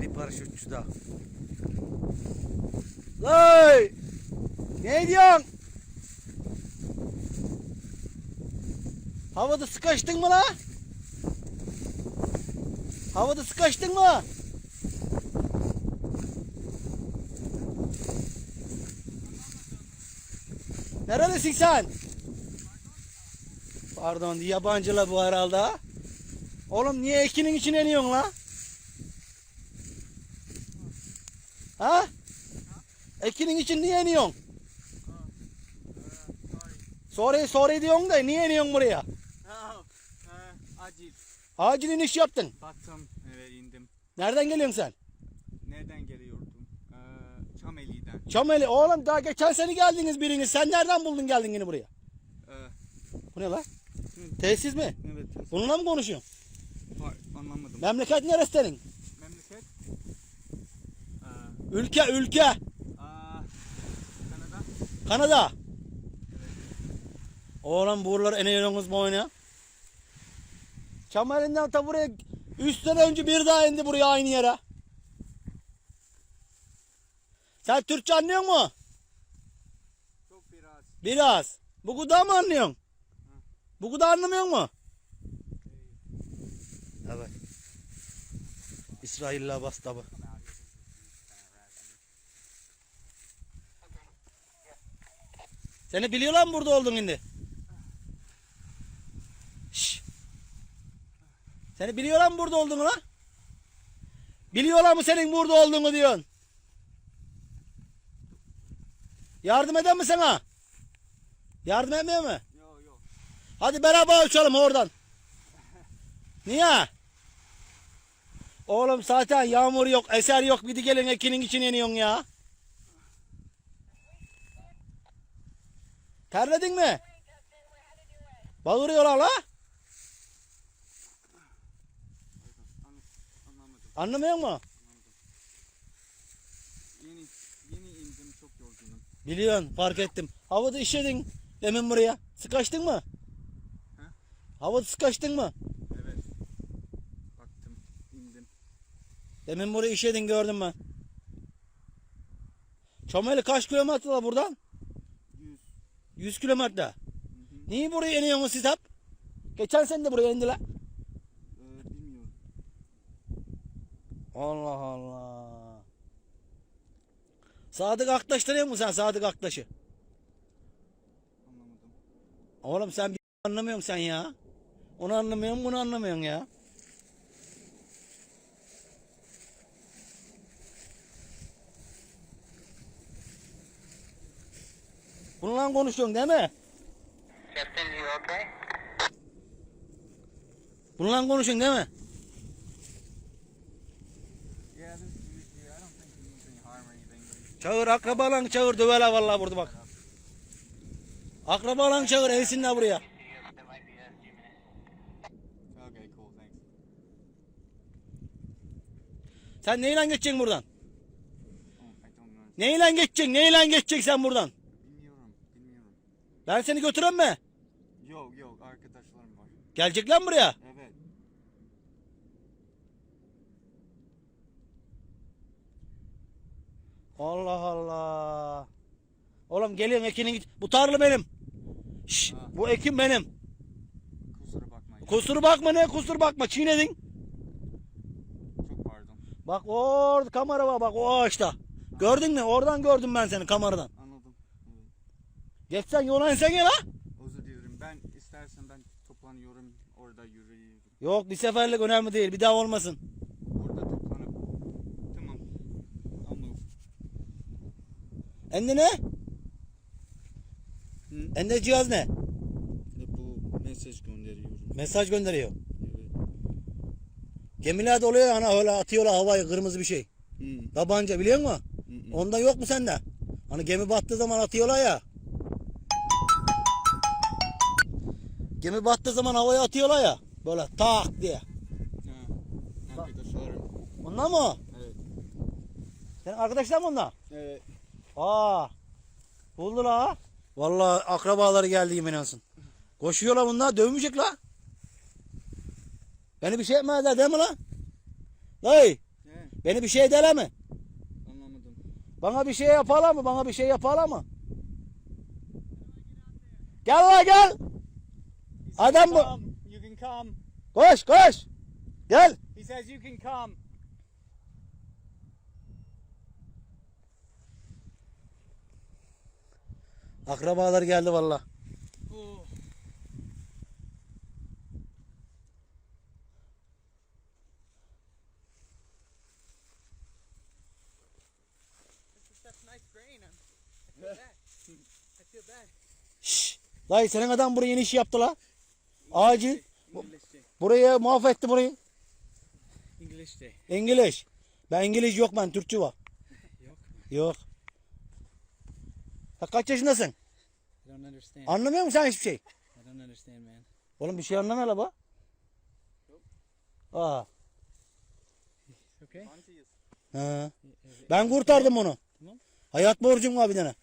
Bir paraşütçü daha. Lay! Ne diyorsun? Havada sıkıştın mı la? Havada sıkıştın mı? Nerelisin sen? Pardon yabancıla bu herhalde. ha? Oğlum niye ekinin içine iniyorsun la? Ha? Ekinin için niye iniyorsun? Sorry sorry diyorsun da niye iniyorsun buraya? Oh, acil. Acil iniş yaptın. Baktım evet indim. Nereden geliyorsun sen? Nereden geliyordum? Ee, Çameli'den. Çameli oğlum daha geçen sene geldiniz biriniz. Sen nereden buldun geldin yine buraya? Ee, Bu ne la? Tesis mi? evet. Bununla mı konuşuyorsun? Anlamadım. Memleket neresi senin? Ülke ülke. aa, Kanada. Kanada. Oğlum buralar eniyorsunuz mu oyuna? Çameli'nden ta buraya 3 sene önce bir daha indi buraya aynı yere. Sen Türkçe anlıyor mu? Çok biraz. Biraz. Bu kadar mı anlıyorsun? Bu kadar anlamıyor mu? Evet. İsrail'le bas tabi. Seni biliyorlar mı burada oldun şimdi? Şşş. Seni biliyorlar mı burada olduğunu lan? Biliyorlar mı senin burada olduğunu diyorsun? Yardım eden mi sana? Yardım etmiyor mu? Yo yo. Hadi beraber uçalım oradan. Niye? Oğlum zaten yağmur yok, eser yok. Bir de gelin ekinin için iniyorsun ya. Terledin mi? Bağırıyorlar la. Anlamıyor mu? Yeni yeni indim çok yorgunum. Biliyorsun fark ettim. Havada işedin demin buraya. Sıkaçtın mı? Ha? Havada sıkaçtın mı? Evet. Baktım indim. Demin buraya işedin gördüm ben. Çameli kaç kilometre buradan? 100. 100 kilometre. Hı hı. Niye buraya iniyorsunuz siz hep? Geçen sene de buraya indiler. Ee, bilmiyorum. Allah Allah. Sadık Aktaş tanıyor musun sen Sadık Aktaş'ı? Anlamadım. Oğlum sen bir anlamıyorsun sen ya. Onu anlamıyorsun bunu anlamıyorsun ya. Bununla konuşuyorsun değil mi? Captain, you okay? Bununla konuşuyorsun değil mi? Çağır akrabalan çağır döveler vallahi burada bak. Akrabalan çağır evsinler buraya. Sen neyle geçeceksin buradan? Neyle geçeceksin? Neyle geçeceksin sen buradan? Ben seni götürem mi? Yok yok, arkadaşlarım var. Gelecekler mi buraya? Evet. Allah Allah. Oğlum geliyorum ekinin git. Bu tarla benim. Şş, Ha. bu ekim benim. Kusura bakmayın. Kusur bakma ne kusur bakma çiğnedin. Çok pardon. Bak orada kamera var bak o ağaçta. Gördün mü? Oradan gördüm ben seni kameradan. Geçsen yola insene la. Özür dilerim. Ben istersen ben toplanıyorum. Orada yürüyorum. Yok bir seferlik önemli değil. Bir daha olmasın. Orada toplanıp. Tamam. Anladım. Ende ne? Hı? Ende cihaz ne? Bu mesaj gönderiyorum. Mesaj gönderiyor. Evet. Gemilerde oluyor hani öyle atıyorlar havaya kırmızı bir şey. Hı. Tabanca biliyor musun? Hı hı. Ondan yok mu sende? Hani gemi battığı zaman atıyorlar ya. Gemi battığı zaman havaya atıyorlar ya. Böyle tak diye. Ha. Arkadaşlarım. Ondan mı? Evet. Senin arkadaşlar mı onlar? Evet. Aa. Buldular ha. Vallahi akrabaları geldi yemin olsun. Koşuyorlar bunlar dövmeyecek la. Beni bir şey etmezler değil mi? Hey. Evet. Beni bir şey dele mi? Anlamadım. Bana bir şey yapala mı? Bana bir şey yapala mı? Gel la gel. Adam bu. You can come. Koş koş. Gel. He says you can come. Akrabalar geldi valla. Oh. Nice. Dayı senin adam buraya yeni iş yaptı la. Acil. Burayı mahvetti burayı. Day. İngiliz. Ben İngiliz yok ben Türkçe var. Yok. Yok. Ha, kaç yaşındasın? I don't understand. Anlamıyor musun sen hiçbir şey? I don't understand, man. Oğlum bir şey anlamıyor la bu. Aa. Okay. He. Ben kurtardım onu. Tamam. Hayat borcum var bir tane.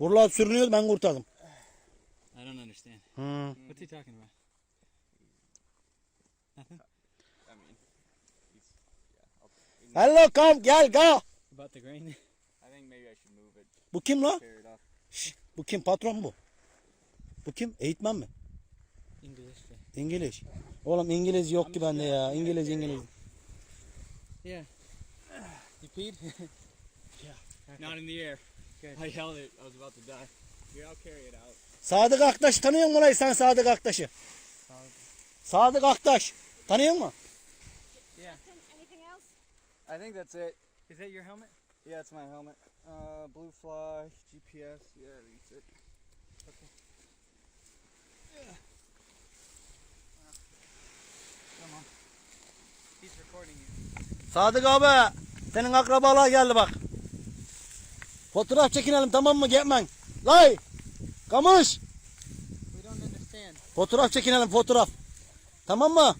Buralar sürünüyordu ben kurtardım. I don't understand. Hı. What's he talking about? I mean, he's, yeah. I'll, Hello come gel go. About the grain? I think maybe I should move it, Bu kim la? carry it off. Şşş, bu kim patron bu? Bu kim? Eğitmen mi? English. İngiliz. Oğlum İngiliz yok ki bende ya. İngiliz İngiliz. Yeah. You peed? yeah. Not in the air. I held it. I was about to die. Here, I'll carry it out. Sadık Aktaş tanıyor musun lan sen Sadık Aktaş'ı? Sadık Aktaş. Tanıyor musun? Yeah. Anything else? I think that's it. Is that your helmet? Yeah, it's my helmet. Uh, blue fly, GPS. Yeah, that's it. He's recording you. Sadık abi. Senin akrabalar geldi bak. Fotoğraf çekinelim tamam mı Getmen? Lay. Kamış. We don't understand. Fotoğraf çekinelim fotoğraf. Tamam mı?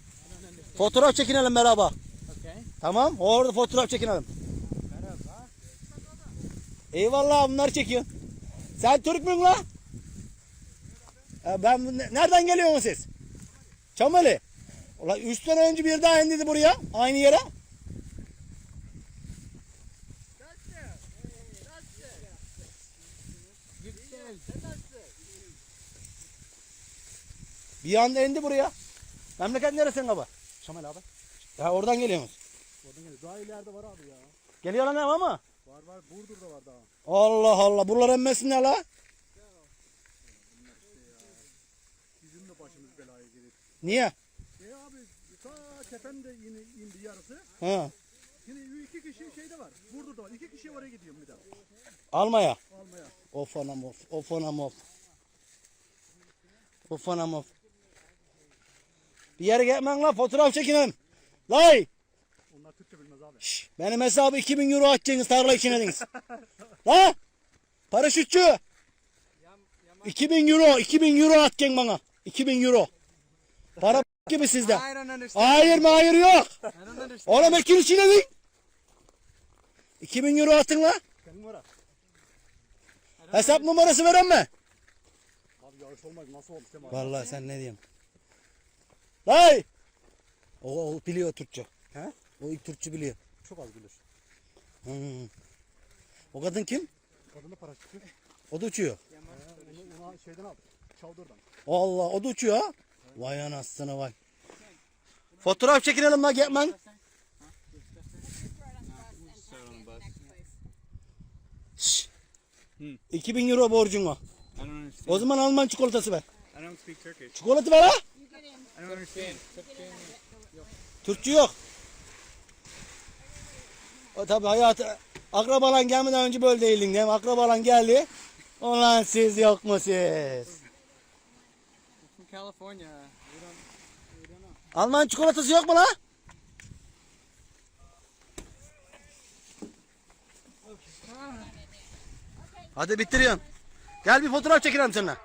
Fotoğraf çekinelim beraber. Okay. Tamam. Orada fotoğraf çekinelim. Merhaba. Eyvallah bunlar çekiyor. Sen Türk müsün la? Ben nereden geliyorsunuz siz? Çameli. Ulan üç sene önce bir daha indiydi buraya. Aynı yere. Bir anda indi buraya. Memleket neresi baba? Şamel abi. Ya oradan geliyorsunuz. Oradan geliyor. Daha ileride var abi ya. Geliyor lan ama. Var var. Burdur'da var daha. Allah Allah. Buralar emmesin ne la? Bizim de başımız belaya girir. Niye? E abi ta tepen de yine indi yarısı. Ha. Yine iki kişi şeyde var. Burdur'da var. İki kişi oraya gidiyorum bir daha. Almaya. Almaya. Of anam of. Of anam of. Of anam of. Bir yere gitmen la fotoğraf çekinelim. Lay. Onlar Türkçe bilmez abi. Şş, benim hesabı 2000 euro atacaksınız tarla için ediniz. la. Paraşütçü. 2000 euro. 2000 euro atacaksın bana. 2000 euro. Para gibi sizde. Hayır mı hayır yok. Oğlum ekin için edin. 2000 euro atın la. Hesap numarası veren mi? Abi yarış olmaz. Nasıl Kemal? Vallahi sen ne diyeyim? Lay! O, o biliyor Türkçe. He? O ilk Türkçe biliyor. Çok az bilir. Hmm. O kadın kim? Kadını para çıkıyor. O da uçuyor. Onu, ona şeyden al. Çavdırdan. Allah o da uçuyor ha. Vay anasını vay. Fotoğraf çekinelim la Getmen. Start on the bus. Şşş. Hmm. 2000 euro borcun var. O zaman Alman çikolatası ver. I don't speak Turkish. Çikolata ver ha. I don't understand. Türkçe yok. O tabi hayatı akrabalan gelmeden önce böyle değildin değil mi? Akrabalan geldi. Ulan siz yok mu siz? Alman çikolatası yok mu la? Hadi bitiriyorsun. Gel bir fotoğraf çekelim seninle.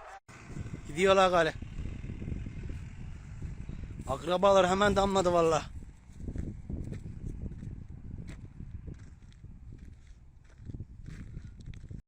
Gidiyorlar gale. Akrabalar hemen damladı valla.